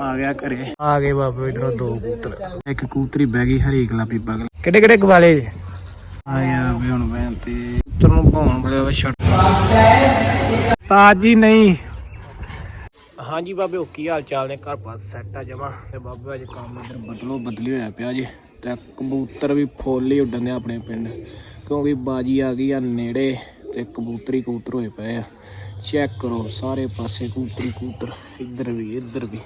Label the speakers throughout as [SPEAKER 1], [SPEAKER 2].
[SPEAKER 1] ਆ ਗਿਆ ਘਰੇ। ਆ ਗਏ ਬਾਬੇ ਇਧਰੋਂ ਦੋ ਕਬੂਤਰ। ਇੱਕ ਕਬੂਤਰੀ ਬਹਿ ਗਈ ਹਰੀ ਗੁਲਾਬੀ ਬਗਲ ਕਿਹੜੇ ਕਿਹੜੇ ਗਵਾਲੇ ਆ ਗਿਆ ਵੀ ਹੁਣ ਮੈਂ ਤੇ। ਕਬੂਤਰ ਨੂੰ ਭਾਉਣ ਬਲੇ ਵਾ ਛੱਡ। ਉਸਤਾਦ ਜੀ ਨਹੀਂ। ਹਾਂਜੀ ਬਾਬੇ ਉਹ ਕੀ ਹਾਲ ਚਾਲ ਨੇ? ਘਰ ਪਾਸ ਸੈੱਟ ਆ ਜਮਾ। ਤੇ ਬਾਬੇ ਅੱਜ ਕੰਮ ਇਧਰ ਬਦਲੋ ਬਦਲੀ ਹੋਇਆ ਪਿਆ ਜੀ। ਤੇ ਕਬੂਤਰ ਵੀ ਫੁੱਲ ਹੀ ਉੱਡਣ ਦੇ ਆਪਣੇ ਪਿੰਡ। ਕਿਉਂਕਿ ਬਾਜੀ ਆ ਗਈ ਆ ਨੇੜੇ ਤੇ ਕਬੂਤਰੀ ਕਬੂਤਰ ਹੋਏ ਪਏ ਆ। ਚੈੱਕ ਕਰੋ ਸਾਰੇ ਪਾਸੇ ਕਬੂਤਰੀ ਕਬੂਤਰ। ਇੱਧਰ ਵੀ ਇੱਧਰ ਵੀ।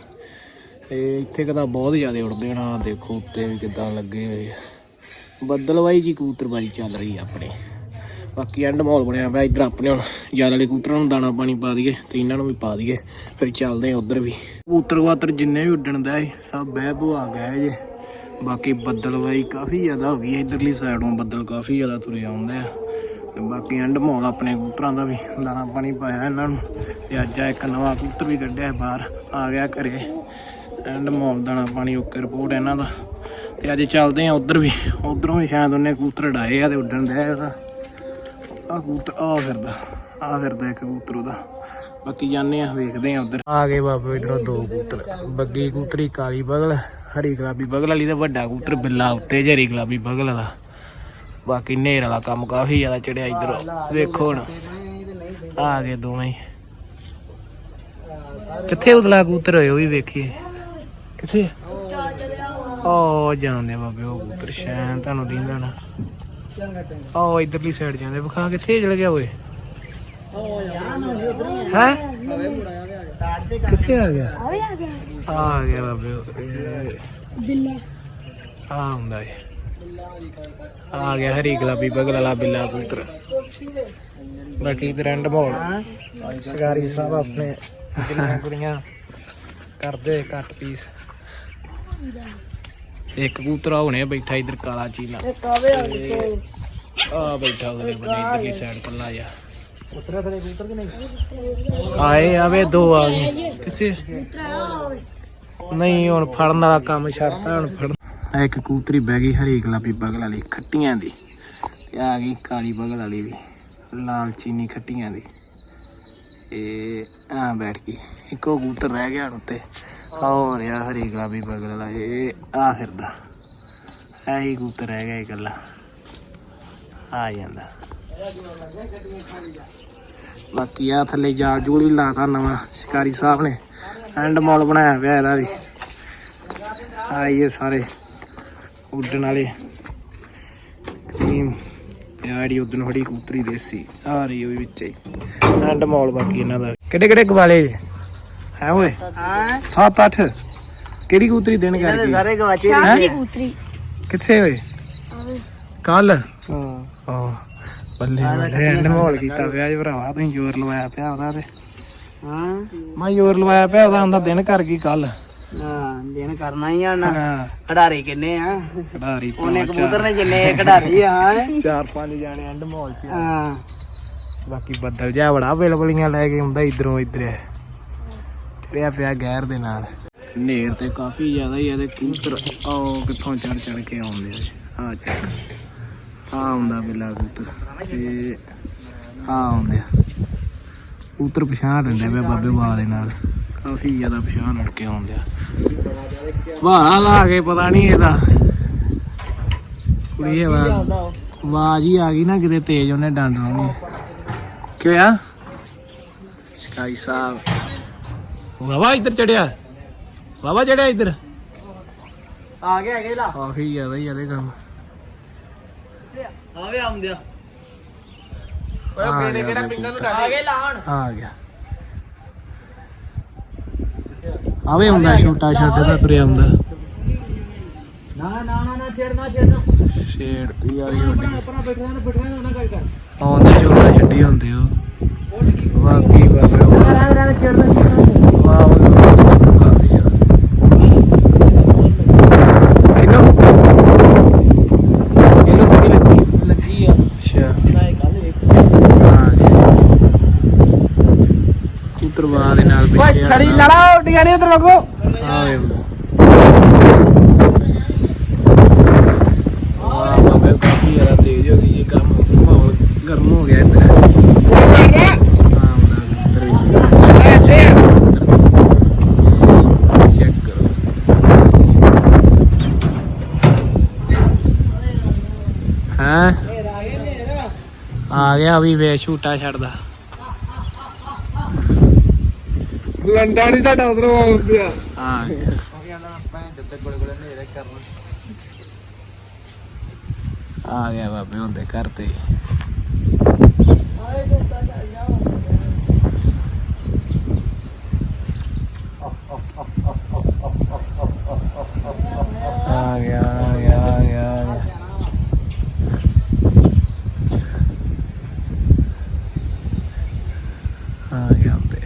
[SPEAKER 1] ਤੇ ਇੱਥੇ ਕਦਾ ਬਹੁਤ ਜ਼ਿਆਦਾ ਉੜਦੇ ਹਨ ਦੇਖੋ ਉੱਤੇ ਵੀ ਕਿਦਾਂ ਲੱਗੇ ਹੋਏ ਬੱਦਲਵਾਈ ਜੀ ਕਬੂਤਰਬਾਜੀ ਚੱਲ ਰਹੀ ਆ ਆਪਣੇ। ਬਾਕੀ ਐਂਡ ਮਾਹੌਲ ਬਣਿਆ ਪਿਆ, ਇੱਧਰ ਆਪਣੇ ਹੁਣ ਜ਼ਿਆਦਾ ਵਾਲੇ ਕਬੂਤਰਾਂ ਨੂੰ ਦਾਣਾ ਪਾਣੀ ਪਾ ਦਈਏ ਤੇ ਇਹਨਾਂ ਨੂੰ ਵੀ ਪਾ ਦਈਏ, ਫਿਰ ਚੱਲਦੇ ਆ ਉਧਰ ਵੀ। ਕਬੂਤਰ ਵਾਤਰ ਜਿੰਨੇ ਵੀ ਉੱਡਣ ਦਾ ਏ, ਸਭ ਬਹਿ ਬੁਆ ਗਏ ਜੇ। ਬਾਕੀ ਬੱਦਲਵਾਈ ਕਾਫੀ ਜ਼ਿਆਦਾ ਹੋ ਗਈ ਹੈ ਇਧਰਲੀ ਸਾਈਡੋਂ ਬੱਦਲ ਕਾਫੀ ਜ਼ਿਆਦਾ ਤੁਰੇ ਆਉਂਦੇ ਆ। ਤੇ ਬਾਕੀ ਐਂਡ ਮਾਹੌਲ ਆਪਣੇ ਕਬੂਤਰਾਂ ਦਾ ਵੀ, ਦਾਣਾ ਪਾਣੀ ਪਾਇਆ ਇਹਨਾਂ ਨੂੰ। ਤੇ ਅੱਜ ਆ ਇੱਕ ਨਵਾਂ ਕਬੂਤਰ ਵੀ ਕੱਢਿਆ ਬਾਹਰ, ਆ ਗਿਆ ਘਰੇ। ਐਂਡ ਮਾਹੌਲ ਦਾਣਾ ਪਾਣੀ ਓਕੇ ਰਿਪੋਰਟ ਇਹਨਾਂ ਦਾ। ਤੇ ਅੱਜ ਚੱਲਦੇ ਆ ਉਧਰ ਵੀ। ਉਧਰੋਂ ਵੀ ਸ਼ਾਇਦ ਉਹਨੇ ਕਬੂਤਰ ਡਾਏ ਆ ਤੇ ਉੱਡਣ ਦੇ ਆ ਆ ਕਬੂਤਰ ਆ ਫਿਰਦਾ। ਆ ਫਿਰਦਾ ਇੱਕ ਕਬੂਤਰ ਉਹਦਾ। ਬਾਕੀ ਜਾਂਦੇ ਆ ਵੇਖਦੇ ਆ ਉਧਰ। ਆ ਗਏ ਬਾਬੇ ਇਧਰੋਂ ਦੋ ਕਬੂਤਰ। ਬੱਗੀ ਕਬੂਤਰੀ, ਕਾਲੀ ਬਗਲ, ਹਰੀ ਗੁਲਾਬੀ ਬਗਲ ਵਾਲੀ ਤੇ ਵੱਡਾ ਕਬੂਤਰ ਬਿੱਲਾ ਉੱਤੇ, ਜਰੀ ਗੁਲਾਬੀ ਬਗਲ ਵਾਲਾ। ਬਾਕੀ ਨੇਰ ਵਾਲਾ ਕੰਮ ਕਾਫੀ ਜ਼ਿਆਦਾ ਚੜਿਆ ਇਧਰ। ਵੇਖੋ ਹੁਣ। ਆ ਗਏ ਦੋਵੇਂ ਹੀ। ਕਿੱਥੇ ਉਦਲਾ ਕਬੂਤਰ ਹੋਏ, ਉਹ ਵੀ ਵੇਖੀਏ। ਕਿੱਥੇ? ਉਹ ਜਾਂਦੇ ਬਾਬੇ ਉਹ ਕਬੂਤਰ ਸ਼ੈਨ ਤੁਹਾਨੂੰ ਦੀਂਦਾ ਨਾ ਉਹ ਇਧਰਲੀ ਸਾਈਡ ਜਾਂਦੇ ਵਿਖਾ ਕਿੱਥੇ ਚਲ ਗਿਆ ਓਏ? ਹੈ? ਕਿੱਥੇ ਆ ਗਿਆ? ਆ ਗਿਆ ਬਾਬੇ ਉਹ। ਆ ਹੁੰਦਾ ਏ। ਆ ਗਿਆ ਹਰੀ ਗੁਲਾਬੀ ਬਗਲ ਵਾਲਾ ਬਿੱਲਾ ਕਬੂਤਰ। ਬਾਕੀ ਐਂਡ ਮਾਹੌਲ। ਸ਼ਿਕਾਰੀ ਸਾਹਿਬ ਆਪਣੇ ਕੁੜੀਆਂ ਕਰਦੇ ਕੱਟ ਪੀਸ ਇੱਕ ਕਬੂਤਰ ਆ ਹੁਣੇ ਬੈਠਾ ਇਧਰ ਕਾਲਾ ਚੀਨਾ ਆ ਬੈਠਾ ਉਹਦੇ ਬੰਨੇ ਇਧਰਲੀ ਸਾਈਡ ਕੱਲਾ ਜਾ ਆਏ ਆਵੇ ਦੋ ਆ ਗਏ। ਕਿੱਥੇ? ਨਹੀਂ ਹੁਣ ਫੜਨ ਵਾਲਾ ਕੰਮ ਛੱਡਤਾ ਹੁਣ ਫੜ ਆ ਇੱਕ ਕਬੂਤਰੀ ਬਹਿ ਗਈ ਹਰੀ ਗੁਲਾਬੀ ਬਗਲ ਵਾਲੀ ਖੱਟੀਆਂ ਦੀ। ਤੇ ਆ ਗਈ ਕਾਲੀ ਬਗਲ ਵਾਲੀ ਵੀ ਲਾਲ ਚੀਨੀ ਖੱਟੀਆਂ ਦੀ। ਇਹ ਆ ਬੈਠ ਗਈ। ਇੱਕੋ ਕਬੂਤਰ ਰਹਿ ਗਿਆ ਹੁਣ ਉੱਤੇ। ਹੋ ਰਿਹਾ ਹਰੀ ਗੁਲਾਬੀ ਬਗਲ ਇਹ ਆ ਫਿਰਦਾ। ਐ ਹੀ ਰਹਿ ਗਿਆ ਇਕੱਲਾ। ਆ ਜਾਂਦਾ। ਬਾਕੀ ਆ ਥੱਲੇ ਜਾਲ ਜੂਲ ਵੀ ਲਾਤਾ ਨਵਾਂ, ਸ਼ਿਕਾਰੀ ਸਾਹਿਬ ਨੇ। ਐਂਡ ਮਾਲ ਬਣਾਇਆ ਪਿਆ ਇਹਦਾ ਵੀ। ਆਈਏ ਸਾਰੇ ਉੱਡਣ ਵਾਲੇ। ਕਰੀਮ ਯਾਰੀ ਉਦਨ ਫੜੀ ਕੂਤਰੀ ਦੇਸੀ। ਆ ਰਹੀ ਉਹ ਵੀ ਵਿੱਚ। ਐਂਡ ਮਾਲ ਬਾਕੀ ਇਹਨਾਂ ਦਾ। ਕਿਹੜੇ ਕਿਹੜੇ ਗਵਾਲੇ? ਹੈ ਓਏ।
[SPEAKER 2] ਹਾਂ।
[SPEAKER 1] 7 8 ਕਿਹੜੀ ਕਬੂਤਰੀ ਦੇਣ ਕਰ ਗਈ
[SPEAKER 2] ਸਾਰੇ ਗਵਾਚੇ
[SPEAKER 1] ਹੈਂ?
[SPEAKER 3] ਕਬੂਤਰੀ।
[SPEAKER 1] ਕਿੱਥੇ ਹੋਏ ਕੱਲ?
[SPEAKER 2] ਹਾਂ।
[SPEAKER 1] ਆ ਬੱਲੇ ਬੱਲੇ ਐਂਡ ਮਾਹੌਲ ਕੀਤਾ ਪਿਆ ਜੀ ਭਰਾਵਾ ਤੁਸੀਂ ਜ਼ੋਰ ਲਵਾਇਆ ਪਿਆ ਉਹਦਾ ਤੇ।
[SPEAKER 2] ਹਾਂ।
[SPEAKER 1] ਮੈਂ ਜ਼ੋਰ ਲਵਾਇਆ ਪਿਆ ਉਹਦਾ ਹੁੰਦਾ ਦਿਨ ਕਰ ਗਈ ਕੱਲ।
[SPEAKER 2] ਹਾਂ ਦਿਨ ਕਰਨਾ ਹੀ ਆ ਨਾ।
[SPEAKER 1] ਹਾਂ।
[SPEAKER 2] ਖਿਡਾਰੀ ਕਿੰਨੇ ਆ?
[SPEAKER 1] ਖਿਡਾਰੀ
[SPEAKER 2] ਉਹਨੇ ਕਬੂਤਰ ਨੇ ਜਿੰਨੇ ਖਿਡਾਰੀ ਆ ਹਾਂ।
[SPEAKER 1] ਚਾਰ ਪੰਜ ਜਾਣੇ ਐਂਡ ਮਾਹੌਲ 'ਚ
[SPEAKER 2] ਹਾਂ।
[SPEAKER 1] ਬਾਕੀ ਬੱਦਲ ਜਿਹਾ ਬੜਾ ਬਿਲਬਲੀਆਂ ਲੈ ਕੇ ਆਉਂਦਾ ਇਧਰੋਂ ਇਧਰ। ਚੜਿਆ ਪਿਆ ਗੈਰ ਦੇ ਨਾਲ। ਨੇਰ ਤੇ ਕਾਫੀ ਜ਼ਿਆਦਾ ਹੀ ਇਹਦੇ ਕਬੂਤਰ, ਆਓ ਕਿੱਥੋਂ ਚੜ ਚੜ ਕੇ ਆਉਂਦੇ ਆ। ਆ ਚੱਕ। ਆ ਆਉਂਦਾ ਬਿੱਲਾ ਕਬੂਤਰ। ਤੇ ਆ ਆਉਂਦੇ ਆ। ਕਬੂਤਰ ਪਛਾਣ ਲੈਂਦੇ ਪਿਆ ਬਾਬੇ ਵਾਹ ਦੇ ਨਾਲ। ਕਾਫੀ ਜ਼ਿਆਦਾ ਪਛਾਣ ਲੜ ਕੇ ਆਉਂਦੇ ਆ। ਵਾਹ ਲਾ ਕੇ ਪਤਾ ਨਹੀਂ ਇਹਦਾ। ਕੁੜੀ ਵਾ ਆਵਾਜ਼ ਹੀ ਆ ਗਈ ਨਾ, ਕਿਤੇ ਤੇਜ਼ ਉਹਨੇ ਡੰਡ ਲਾਉਣੀ। ਕਿਉਂ ਆ? ਸਕਾਈ ਸਾਹਿਬ। ਵਾਵਾ ਇੱਧਰ ਚੜਿਆ। ਵਾਵਾ ਚੜਿਆ ਇੱਧਰ।
[SPEAKER 2] ਆ ਗਿਆ ਹੈਗੇ ਲਾ।
[SPEAKER 1] ਕਾਫੀ ਜ਼ਿਆਦਾ ਹੀ ਇਹਦੇ ਕੰਮ।
[SPEAKER 2] ਆਵੇ ਆਉਂਦਿਆ।
[SPEAKER 1] ਆ ਗਿਆ ਉਹਦੇ ਕਬੂਤਰ।
[SPEAKER 2] ਆ ਗਏ ਲਾਣ
[SPEAKER 1] ਆ ਗਿਆ। ਆਵੇ ਹੁੰਦਾ ਛੋਟਾ ਛੋਟਾ ਦਾ ਤੁਰਿਆ ਹੁੰਦਾ।
[SPEAKER 2] ਨਾ ਨਾ ਨਾ ਨਾ ਛੇੜਨਾ ਛੇੜਨਾ
[SPEAKER 1] ਛੇੜ। ਤੀ ਆ ਵੱਡੀ
[SPEAKER 2] ਆਪਣਾ ਬੈਠਾ ਨਾ ਬੈਠਾ ਨਾ ਗੱਲ ਕਰ।
[SPEAKER 1] ਆਉਂਦੇ ਛੋਟਾ ਛੱਡੀ ਹੁੰਦੇ ਉਹ। ਬਾਕੀ ਬਾਬੇ ਵਾਹ
[SPEAKER 2] ਰਾਂ ਰਾਂ ਆ
[SPEAKER 1] ਗਿਆ ਆ ਗਿਆ ਵੀ ਵੇ ਛੂਟਾ ਛੱਡਦਾ।
[SPEAKER 2] ਲੰਡਾ ਨਹੀਂ ਤੁਹਾਡਾ ਉਧਰੋਂ ਆਉਂਦੇ ਆ
[SPEAKER 1] ਆ ਗਿਆ ਆ ਗਿਆ ਬਾਬੇ ਹੁੰਦੇ ਘਰ ਤੇ। ਆ ਗਿਆ ਆ ਗਿਆ ਆ ਗਿਆ ਆ ਗਿਆ ਆ ਗਿਆ ਤੇ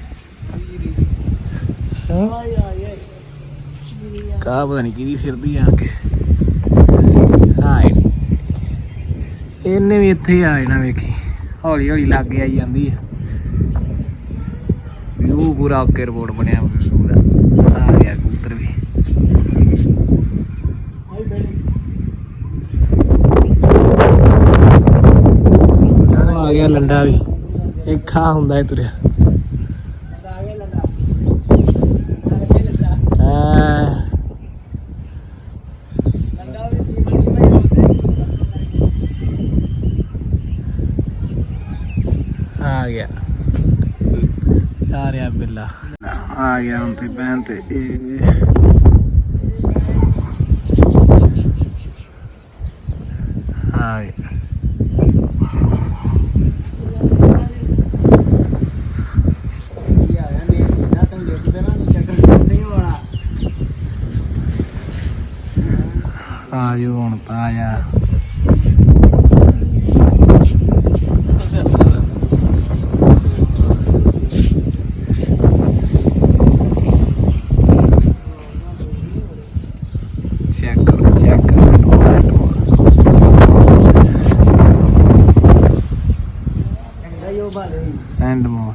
[SPEAKER 1] ਕਾ ਪਤਾ ਨਹੀਂ ਕਿਹਦੀ ਫਿਰਦੀ ਆ। ਕੇ ਹਾਏ। ਇਹਨੇ ਵੀ ਇੱਥੇ ਆ ਜਾਣਾ ਵੇਖੀ। ਹੌਲੀ ਹੌਲੀ ਲੱਗ ਆਈ ਜਾਂਦੀ ਆ। ਵਿਊ ਪੂਰਾ ਓਕੇ ਰਿਪੋਰਟ ਬਣਿਆ ਪੂਰਾ ਆ ਗਿਆ ਕਬੂਤਰ ਵੀ। ਆ ਗਿਆ ਲੰਡਾ ਵੀ। ਇਹ ਖਾ ਹੁੰਦਾ ਹੈ ਤੁਰਿਆ ਆ ਆ ਗਿਆ ਆ ਰਿਹਾ ਬਿੱਲਾ। ਆ ਗਿਆ ਹੁਣ ਤੇ ਭੈਣ ਤੇ, ਇਹ ਆ ਗਿਆ। ਆ ਜੋ ਹੁਣ ਤਾਂ ਆ ਜਾ ਚੈੱਕ ਕਰੋ ਚੈੱਕ ਕਰੋ ਐਂਡ ਮੋਰ ਐਂਡ ਮੋਰ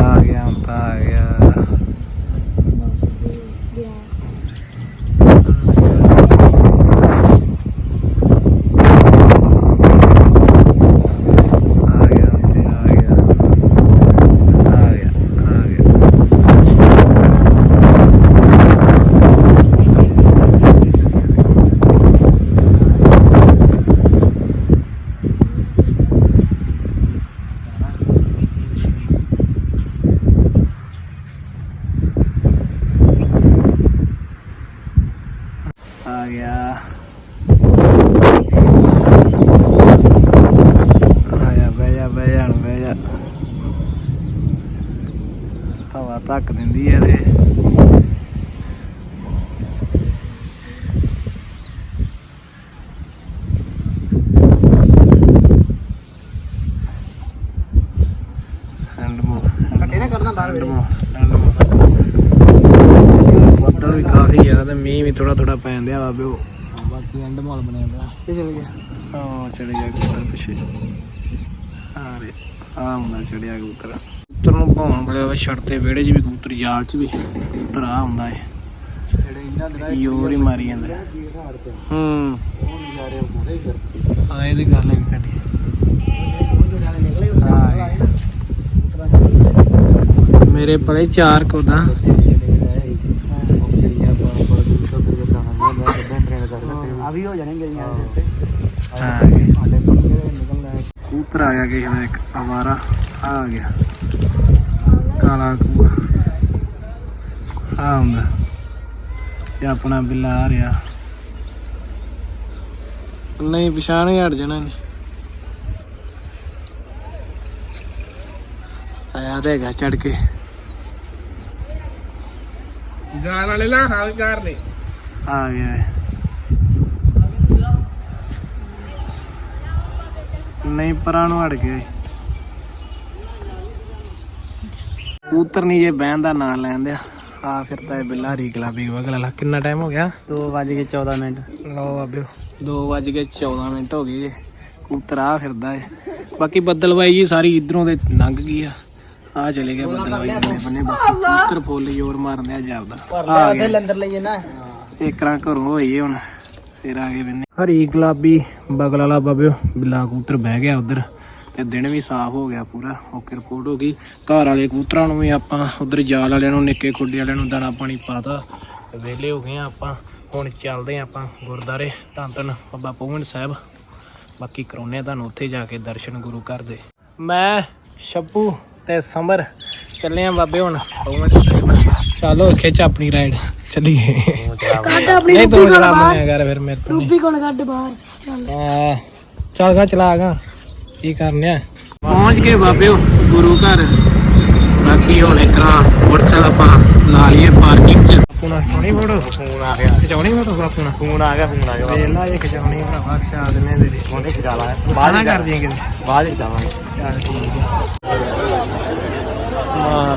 [SPEAKER 1] ਆ ਗਿਆ ਹੁਣ ਤਾਂ ਆ ਗਿਆ ਆ ਗਿਆ ਤੇ ਆ ਗਿਆ ਆ ਗਿਆ ਆ ਗਿਆ ਆ ਗਿਆ ਆਇਆ ਬਹਿ ਜਾ ਬਹਿ ਜਾ ਹੁਣ ਬਹਿ ਜਾ ਹਵਾ ਧੱਕ ਦਿੰਦੀ ਐ ਮੋ ਬੱਦਲ ਵੀ ਕਾਫੀ ਆ ਤੇ ਮੀਂਹ ਵੀ ਥੋੜਾ ਥੋੜਾ ਪੈਣ ਦਿਆ ਬਾਬੇ ਉਹ। ਬਾਕੀ ਐਂਡ ਮਾਲ ਬਣਿਆ ਪਿਆ
[SPEAKER 2] ਇਹ ਚਲ ਗਿਆ।
[SPEAKER 1] ਹਾਂ ਚੜ ਗਿਆ ਕਬੂਤਰ ਪਿੱਛੇ। ਆ ਰੇ ਆ ਹੁੰਦਾ ਚੜਿਆ ਕਬੂਤਰ। ਕਬੂਤਰ ਨੂੰ ਭਾਉਣ ਬਲੇ ਵਾ ਛੜ ਤੇ ਵਿਹੜੇ 'ਚ ਵੀ ਕਬੂਤਰ ਜਾਲ 'ਚ ਵੀ ਕਬੂਤਰ ਆ ਹੁੰਦਾ ਏ। ਯੋਰ ਹੀ ਮਾਰੀ ਜਾਂਦਾ। ਹੂੰ। ਆ ਇਹਦੀ ਗੱਲ ਹੈ ਤੁਹਾਡੀ। ਮੇਰੇ ਪਲੇ ਚਾਰ ਕੋਦਾ।
[SPEAKER 2] ਆ ਹੋ। ਜਾਣੇ
[SPEAKER 1] ਹਾਂ
[SPEAKER 2] ਸਾਡੇ
[SPEAKER 1] ਆ ਗਿਆ ਕਿਸੇ ਦਾ, ਇੱਕ ਅਵਾਰਾ ਆ ਗਿਆ। ਕਾਲਾ ਕੂਆ ਆ ਹੁੰਦਾ। ਤੇ ਆਪਣਾ ਬਿੱਲਾ ਆ ਰਿਹਾ। ਨਹੀਂ ਪਛਾਣ ਹੀ ਹਟ ਜਾਣਾ ਨਹੀਂ ਆਇਆ ਤੇ ਹੈਗਾ ਚੜ ਕੇ।
[SPEAKER 2] ਜਾਣ ਵਾਲੇ ਨਾ ਹਾਲ ਕਰ ਨੇ
[SPEAKER 1] ਆ ਗਿਆ। ਨਹੀਂ ਪਰਾਂ ਨੂੰ ਹਟ ਗਿਆ ਏ। ਕਬੂਤਰ ਨਹੀਂ ਜੇ ਬਹਿਣ ਦਾ ਨਾਂ ਲੈਂਦੇ ਆ ਫਿਰਦਾ ਹੈ ਬਿੱਲਾ ਰੀ ਗੁਲਾਬੀ ਵਗਲਾ ਕਿੰਨਾ ਟਾਈਮ ਹੋ ਗਿਆ?
[SPEAKER 2] 2 ਵਜ ਕੇ 14 ਮਿੰਟ।
[SPEAKER 1] ਲਓ ਬਾਬਿਓ 2 ਵੱਜ ਕੇ 14 ਮਿੰਟ ਹੋ ਗਏ ਜੇ। ਕਬੂਤਰ ਆ ਫਿਰਦਾ ਏ। ਬਾਕੀ ਬੱਦਲਵਾਈ ਜੀ ਸਾਰੀ ਇਧਰੋਂ ਦੇ ਲੰਘ ਗਈ ਆ। ਆ ਚਲੇ ਗਿਆ ਬੱਦਲਵਾਈ ਬੰਨੇ ਬੰਨੇ। ਬਾਕੀ ਕਬੂਤਰ ਫੁੱਲ ਜ਼ੋਰ ਮਾਰਦੇ ਆ ਜਾਪਦਾ। ਆ ਗਿਆ।
[SPEAKER 2] ਲੰਦਰ ਲਈਏ ਨਾ।
[SPEAKER 1] ਇੱਕ ਰਾਂ ਘਰੋਂ ਹੋਈਏ ਹੁਣ। ਫਿਰ ਆ ਗਏ ਬੰਨੇ। ਹਰੀ ਗੁਲਾਬੀ ਬਗਲ ਵਾਲਾ ਬਾਬਿਓ ਬਿੱਲਾ ਕਬੂਤਰ ਬਹਿ ਗਿਆ ਉਧਰ। ਤੇ ਦਿਨ ਵੀ ਸਾਫ਼ ਹੋ ਗਿਆ ਪੂਰਾ ਓਕੇ ਰਿਪੋਰਟ ਹੋ ਗਈ। ਘਰ ਵਾਲੇ ਕਬੂਤਰਾਂ ਨੂੰ ਵੀ ਆਪਾਂ ਉਧਰ ਜਾਲ ਵਾਲਿਆਂ ਨੂੰ ਨਿੱਕੇ ਖੁੱਡੇ ਵਾਲਿਆਂ ਨੂੰ ਦਾਣਾ ਪਾਣੀ ਪਾਤਾ ਵਿਹਲੇ ਹੋ ਗਏ ਆ ਆਪਾਂ। ਹੁਣ ਚੱਲਦੇ ਆ ਆਪਾਂ ਗੁਰਦਾਰੇ ਧੰਨ ਧੰਨ ਬਾਬਾ ਪਵਨ ਸਾਹਿਬ। ਬਾਕੀ ਕਰਾਉਨੇ ਆ ਤੁਹਾਨੂੰ ਉੱਥੇ ਜਾ ਕੇ ਦਰਸ਼ਨ ਗੁਰੂ ਘਰ ਦੇ। ਮੈਂ ਸ਼ੱਪੂ ਤੇ ਸਮਰ ਚੱਲੇ ਆ ਬਾਬੇ ਹੁਣ। ਪਵਨ ਚਲੋ ਖਿੱਚ ਆਪਣੀ ਰਾਈਡ ਚੱਲੀਏ।
[SPEAKER 3] ਕੱਢ ਆਪਣੀ
[SPEAKER 1] ਨਹੀਂ
[SPEAKER 3] ਰੂਪੀ
[SPEAKER 1] ਤੂੰ
[SPEAKER 3] ਕੋਲ ਬਾਹਰ।
[SPEAKER 1] ਮੈਂ ਕਰ ਫਿਰ ਮੇਰੇ ਤੋਂ ਨਹੀਂ।
[SPEAKER 3] ਰੂਪੀ ਕੋਲ ਕੱਢ ਬਾਹਰ ਚੱਲ।
[SPEAKER 1] ਚੱਲ ਗਾ ਚਲਾ ਗਾ। ਕੀ ਕਰਨੇ ਆ? ਪਹੁੰਚ ਗਏ ਬਾਬਿਓ ਗੁਰੂ ਘਰ। ਬਾਕੀ ਹੁਣ ਇੱਕ ਨਾ WhatsApp ਆਪਾਂ ਲਾ ਲਈਏ ਪਾਰਕਿੰਗ ਚ। ਆਪਣਾ ਸੋਹਣੀ ਫੋਟੋ?
[SPEAKER 2] ਫੋਨ ਆ ਗਿਆ।
[SPEAKER 1] ਖਿਚਾਉਣੀ ਫੋਟੋ ਨਾਲ
[SPEAKER 2] ਫੋਨ ਆ ਗਿਆ ਫੋਨ ਆ ਗਿਆ।
[SPEAKER 1] ਵੇਖ ਲਾ ਇਹ ਖਿਚਾਉਣੀ ਭਰਾਵਾ ਖਿਚਾ ਦਿੰਨੇ ਤੇਰੇ।
[SPEAKER 2] ਉਹਨੇ ਖਿਚਾ ਲਾ
[SPEAKER 1] ਸਾਨਾ ਕਰ ਦੀਆਂ ਕਿਤੇ।
[SPEAKER 2] ਬਾਅਦ ਵਿੱਚ ਜਾਵਾਂਗੇ।
[SPEAKER 1] ਚੱਲ ਠੀਕ ਹੈ ਮਾਰ।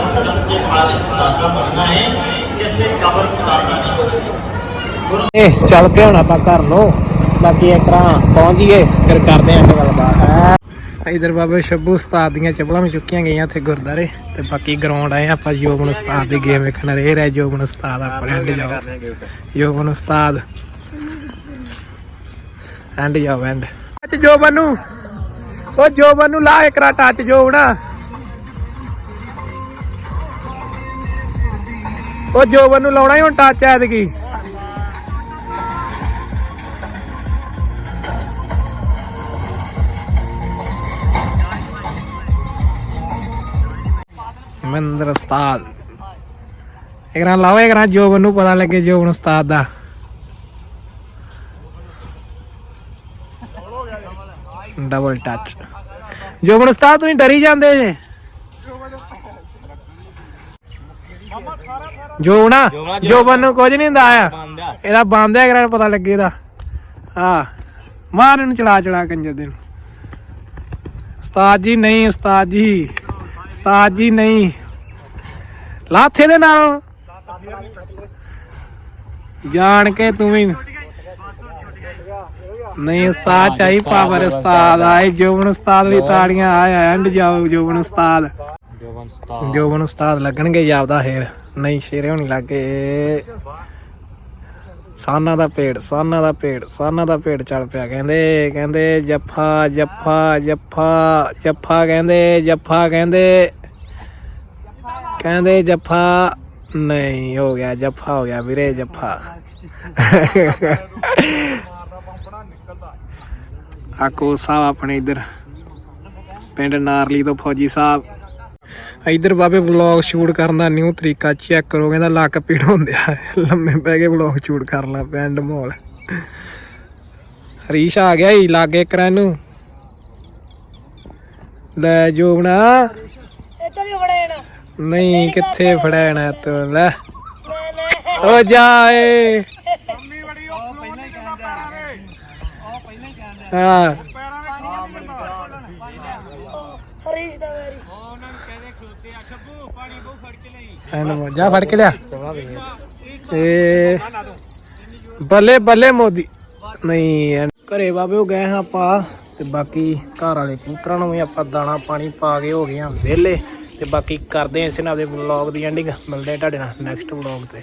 [SPEAKER 4] ਸੱਚੇ ਪਾਤਸ਼ਾਹ ਦਾ ਦਾਤਾ ਮੰਨਣਾ ਹੈ ਕਿਸੇ ਕਬਰ ਨੂੰ ਦਾਤਾ ਨਹੀਂ
[SPEAKER 1] ਇਹ ਚੱਲ ਪਿਆ ਹੁਣ ਆਪਾਂ ਘਰ ਨੂੰ। ਬਾਕੀ ਇੱਕ ਰਾਂ ਪਹੁੰਚ ਜੀਏ ਫਿਰ ਕਰਦੇ ਆਂ ਗੱਲਬਾਤ। ਇਧਰ ਬਾਬਾ ਸ਼ੱਬੂ ਉਸਤਾਦ ਦੀਆਂ ਚੱਪਲਾਂ ਵੀ ਚੁੱਕੀਆਂ ਗਈਆਂ ਉੱਥੇ ਗੁਰਦਾਰੇ ਤੇ ਬਾਕੀ ਗਰਾਊਂਡ ਆਏ ਆਪਾਂ ਜੋਬਨ ਉਸਤਾਦ ਦੀ ਗੇਮ ਵੇਖਣ ਰਹੇ ਰਹਿ ਜੋਬਨ ਉਸਤਾਦ ਆਪਣੇ ਐਂਡ ਜਾਓ। ਜੋਬਨ ਉਸਤਾਦ। ਐਂਡ ਜਾਓ ਐਂਡ ਟੱਚ ਜੋਬਨ ਨੂੰ। ਉਹ ਜੋਬਨ ਨੂੰ ਲਾ ਇੱਕ ਰਾ ਟੱਚ ਜੋਬਣਾ ਉਹ ਜੋਬਨ ਨੂੰ ਲਾਉਣਾ ਹੀ ਹੁਣ ਟੱਚ ਐਤਕੀ। ਮਹਿੰਦਰ ਉਸਤਾਦ। ਇਕਰਾਂ ਲਾਓ ਇਕਰਾਂ ਜੋਬਨ ਨੂੰ ਪਤਾ ਲੱਗੇ ਜੋਬਨ ਉਸਤਾਦ ਦਾ। ਡਬਲ ਟੱਚ ਜੋਬਨ ਉਸਤਾਦ, ਤੁਸੀਂ ਡਰੀ ਜਾਂਦੇ ਜੇ? ਜੋਬਨਾ ਜੋਬਨ ਨੂੰ ਕੁਝ ਨਹੀਂ ਹੁੰਦਾ ਆ। ਇਹਦਾ ਬੰਦ ਹੈ ਇਕਰਾਂ ਪਤਾ ਲੱਗੇ ਇਹਦਾ। ਹਾਂ। ਮਾਰ ਇਹਨੂੰ ਚਲਾ ਚਲਾ ਕੰਜਰ ਦੇ ਨੂੰ। ਉਸਤਾਦ ਜੀ ਨਹੀਂ ਉਸਤਾਦ ਜੀ। ਉਸਤਾਦ ਜੀ ਨਹੀਂ। ਲਾਥੇ ਦੇ ਨਾਲੋਂ। ਜਾਣ ਕੇ ਤੂੰ ਵੀ ਨਹੀਂ ਉਸਤਾਦ ਚਾਹੀ ਪਾਵਰ ਉਸਤਾਦ ਆਏ। ਜੋਬਨ ਉਸਤਾਦ ਲਈ ਤਾੜੀਆਂ ਆਏ ਐਂਡ ਜਾਓ ਜੋਬਨ ਉਸਤਾਦ।
[SPEAKER 2] ਜੋਬਨ ਸਟਾਰ
[SPEAKER 1] ਜੋਬਨ ਉਸਤਾਦ ਲੱਗਣਗੇ ਜਾਪਦਾ ਫੇਰ ਨਹੀਂ, ਸ਼ੇਰੇ ਹੋਣੀ ਲੱਗੇ। ਸਾਨਾ ਦਾ ਪੇੜ ਸਾਨਾ ਦਾ ਪੇੜ ਸਾਨਾ ਦਾ ਪੇੜ ਚੱਲ ਪਿਆ, ਕਹਿੰਦੇ ਕਹਿੰਦੇ, ਜੱਫਾ ਜੱਫਾ ਜੱਫਾ ਜੱਫਾ ਕਹਿੰਦੇ ਜੱਫਾ ਕਹਿੰਦੇ। ਕਹਿੰਦੇ, ਜੱਫਾ, ਨਹੀਂ, ਹੋ ਗਿਆ, ਜੱਫਾ ਹੋ ਗਿਆ ਵੀਰੇ, ਜੱਫਾ। ਆਕੋ ਸਾਹਿਬ ਆਪਣੇ ਇਧਰ, ਪਿੰਡ ਨਾਰਲੀ ਤੋਂ ਫੌਜੀ ਸਾਹਿਬ। ਇਧਰ ਬਾਬੇ ਵਲੌਗ ਸ਼ੂਟ ਕਰਨ ਦਾ ਨਿਊ ਤਰੀਕਾ ਚੈੱਕ ਕਰੋ ਕਹਿੰਦਾ ਲੱਕ ਪੀੜ ਹੁੰਦਿਆ। ਲੰਮੇ ਪੈ ਕੇ ਵਲੌਗ ਸ਼ੂਟ ਕਰ ਲਾ ਪਿੰਡ ਮਾਹੌਲ ਹਰੀਸ਼ ਆ ਗਿਆ ਹੀ ਲਾਗੇ ਕਰਾਂ ਨੂੰ। ਲੈ
[SPEAKER 3] ਤਾਂ ਨਹੀਂ ਬੜਾ ਜਾਣਾ।
[SPEAKER 1] ਨਹੀਂ ਕਿੱਥੇ ਫੜਾਣਾ ਤੂੰ ਲੈ। ਓ ਜਾਏ ਹਾਂ।
[SPEAKER 3] ਹਰੀਸ਼ ਦਾ ਵੈਰੀ
[SPEAKER 1] ਐਨ ਜਾ ਫੜ ਕੇ ਲਿਆ। ਤੇ ਬੱਲੇ ਬੱਲੇ ਮੋਦੀ। ਨਹੀਂ ਘਰੇ ਬਾਬੇ ਉਹ ਗਏ ਹਾਂ ਆਪਾਂ ਤੇ ਬਾਕੀ ਘਰ ਵਾਲੇ ਕੂਤਰਾਂ ਨੂੰ ਵੀ ਆਪਾਂ ਦਾਣਾ ਪਾਣੀ ਪਾ ਕੇ ਹੋ ਗਏ ਹਾਂ ਵਿਹਲੇ ਤੇ ਬਾਕੀ ਕਰਦੇ ਹਾਂ ਇਸ ਨਾਲ ਦੇ ਵਲੌਗ ਦੀ ਐਂਡਿੰਗ ਮਿਲਦੇ ਹਾਂ ਤੁਹਾਡੇ ਨਾਲ ਨੈਕਸਟ ਵਲੌਗ ਤੇ।